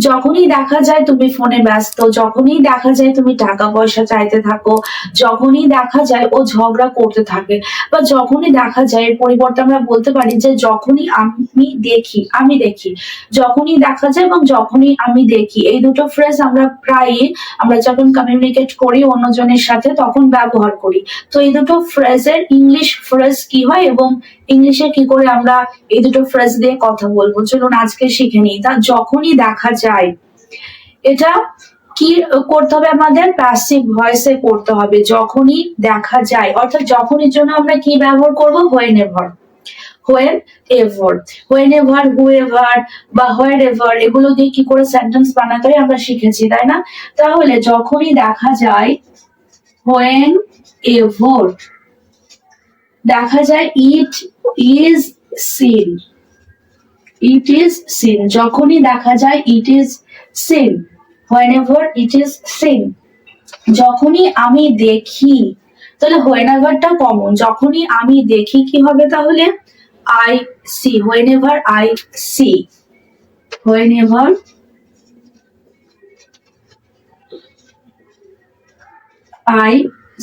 যখনই দেখা যায় তুমি ফোনে ব্যস্ত, যখনই দেখা যায় তুমি টাকা পয়সা চাইতে থাকো, যখনই দেখা যায় ও ঝগড়া করতে থাকে বা যখনই দেখা যায় এর পরিবর্তে আমরা বলতে পারি যে যখনই আমি দেখি আমি দেখি। যখনই দেখা যায় এবং যখনই আমি দেখি। এই দুটো ফ্রেজ আমরা প্রায়ই আমরা যখন কমিউনিকেট করি অন্যজনের সাথে তখন ব্যবহার করি। তো এই দুটো ফ্রেজের ইংলিশ ফ্রেজ কি হয় এবং ইংলিশে কি করে আমরা এই দুটো ফ্রেজ দিয়ে কথা বলব? চলুন আজকে শিখে নিই। তা যখনই দেখা যায় এটা কি করতে হবে আমাদের? প্যাসিভ ভয়েসে করতে হবে, যখনই দেখা যায়। অর্থাৎ যখনই জন্য আমরা কি ব্যবহার করব? Whenever whenever whenever whoever বা এভার এগুলো দিয়ে কি করে সেন্টেন্স বানাতে হয় আমরা শিখেছি, তাই না? তাহলে যখনই দেখা যায় হোয়েন এভার দেখা যায় it is seen it is seen যখনই দেখা যায় it is seen whenever it is seen যখনই আমি দেখি, তাহলে হোয়েন এভারটা কমন যখনই আমি দেখি কি হবে তাহলে? I see whenever I see whenever I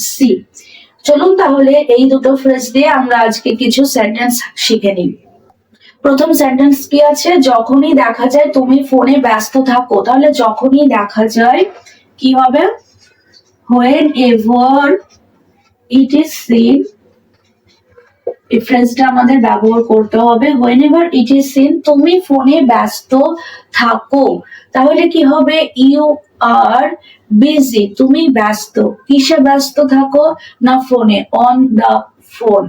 see চলুন তাহলে এই দুটো ফ্রেজ দিয়ে আমরা আজকে কিছু সেন্টেন্স শিখে নিই। প্রথম সেন্টেন্স কি আছে? যখনই দেখা যায় তুমি ফোনে ব্যস্ত থাকো, তাহলে যখনই দেখা যায় কি হবে? Whenever it is seen এই আমাদের ব্যবহার করতে হবে। Whenever it is seen তুমি ফোনে ব্যস্ত থাকো, তাহলে কি হবে? ইউ আর বিজি তুমি ব্যস্ত। কিসে ব্যস্ত থাকো? না ফোনে on the phone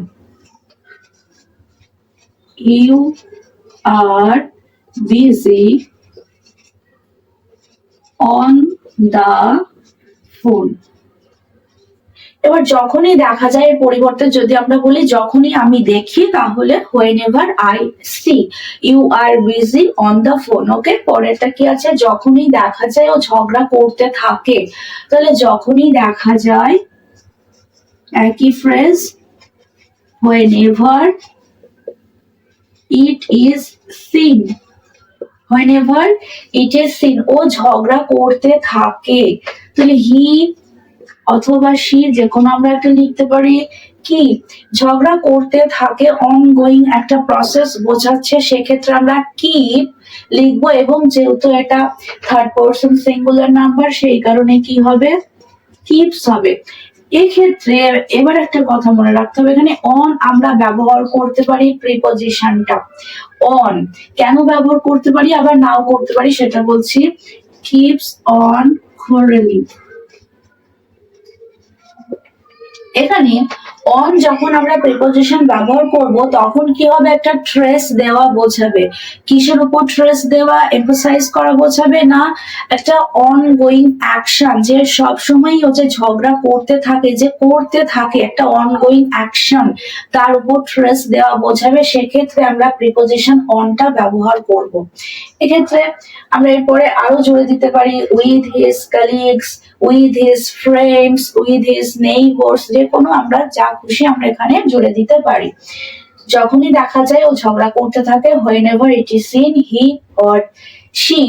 you are busy on the phone. এবার যখনই দেখা যায় এর পরিবর্তে যদি আমরা বলি, যখনই আমি দেখি, তাহলে whenever I see you are busy on the phone okay পরেরটা কি আছে? যখনই দেখা যায় ও ঝগড়া করতে থাকে, তাহলে যখনই দেখা যায়, একই phrase whenever it is seen whenever it is seen ও ঝগড়া করতে থাকে, তাহলে হি অথবা সি যে কোনো আমরা একটা লিখতে পারি কি? ঝগড়া করতে থাকে অনগোয়িং একটা প্রসেস বোঝাচ্ছে, সেক্ষেত্রে আমরা কি লিখব এবং যেহেতু এটা থার্ড পার্সন সিঙ্গুলার নাম্বার সেই কারণে কি হবে? কিপস হবে। এক্ষেত্রে এবার একটা কথা মনে রাখতে হবে। এখানে অন আমরা ব্যবহার করতে পারি প্রিপজিশনটা অন কেন ব্যবহার করতে পারি, আবার নাও করতে পারি সেটা বলছি। কিপস অন quarreling এখানে অন যখন আমরা প্রিপোজিশন ব্যবহার করব, তখন কি হবে? একটা ট্রেস দেওয়া বোঝাবে। কিসের উপর ট্রেস দেওয়া এমফোসাইজ করা বোঝাবে না? একটা অন গোয়িং অ্যাকশন যে সব সময় ও যে ঝগড়া করতে থাকে, যে করতে থাকে, একটা অন গোয়িং অ্যাকশন তার উপর ট্রেস দেওয়া বোঝাবে। সেক্ষেত্রে আমরা প্রিপোজিশন অনটা ব্যবহার করব। এক্ষেত্রে আমরা এরপরে আরও জুড়ে দিতে পারি with his colleagues with his friends with his neighbours যে কোনো আমরা যা খুশি আমরা এখানে জুড়ে দিতে পারি। যখনই দেখা যায় ও ঝগড়া করতে থাকে whenever it is seen he or she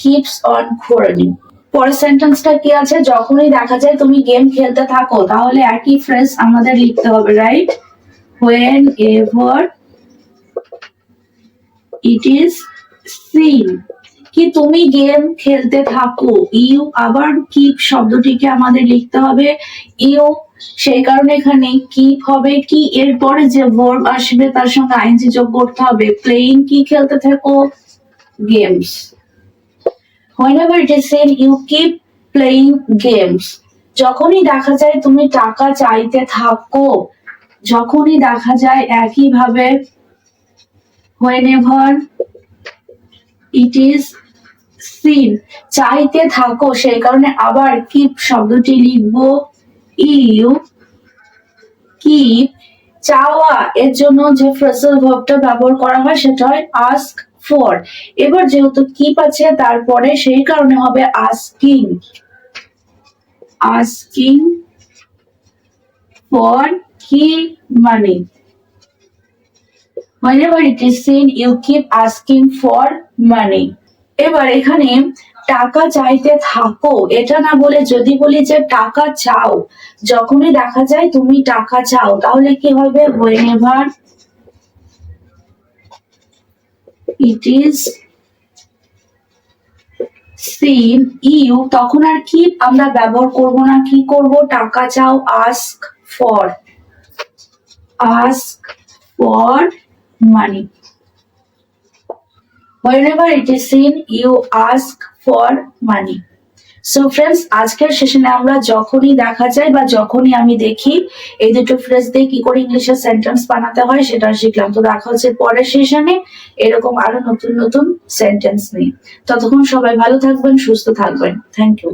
keeps on quarreling পরের সেন্টেন্সটা কি আছে? যখনই দেখা যায় তুমি গেম খেলতে থাকো, তাহলে একই ফ্রেজ আমাদের লিখতে হবে right whenever it is seen কি তুমি গেম খেলতে থাকো ইউ আবার কিপ শব্দটিকে আমাদের লিখতে হবে ইউ সেই কারণে এখানে কিপ হবে, কি এরপরে যে ভার্ব আসবে তার সঙ্গে আইনজি যোগ করতে হবে প্লেইং কি খেলতে থাকো? Games whenever it is said you keep playing games, যখনই দেখা যায় তুমি টাকা চাইতে থাকো, যখনই দেখা যায় একইভাবে, whenever ইট ইজ সিন চাইতে থাকো, সেই কারণে আবার কিপ শব্দটি লিখব। ইউ কিপ চাওয়া। এর জন্য যে ফ্রেসাল ভার্বটা ব্যবহার করা হয়, সেটা হয় আস্ক ফর এবার যেহেতু কিপ আছে, তারপরে সেই কারণে হবে আস্কিং আস্কিং ফর কি মানি whenever it is seen you keep asking for money এবার এখানে টাকা চাইতে থাকো, এটা না বলে যদি বলি যে টাকা চাও, যখনই দেখা যায় তুমি টাকা চাও, তাহলে কি হবে? Whenever it is seen you, তখন আর কি আমরা ব্যবহার করব না? কি করব? টাকা চাও, ask for ask for money whenever it is seen, you ask for money. So friends আজকের সেশনে আমরা যখনই দেখা যায় বা যখনই আমি দেখি, এই দুটো ফ্রেজ দিয়ে কি করে ইংলিশের সেন্টেন্স বানাতে হয় সেটা শিখলাম। তো দেখা হচ্ছে পরের সেশনে এরকম আরও নতুন নতুন সেন্টেন্স নিয়ে। ততক্ষণ সবাই ভালো থাকবেন, সুস্থ থাকবেন। Thank you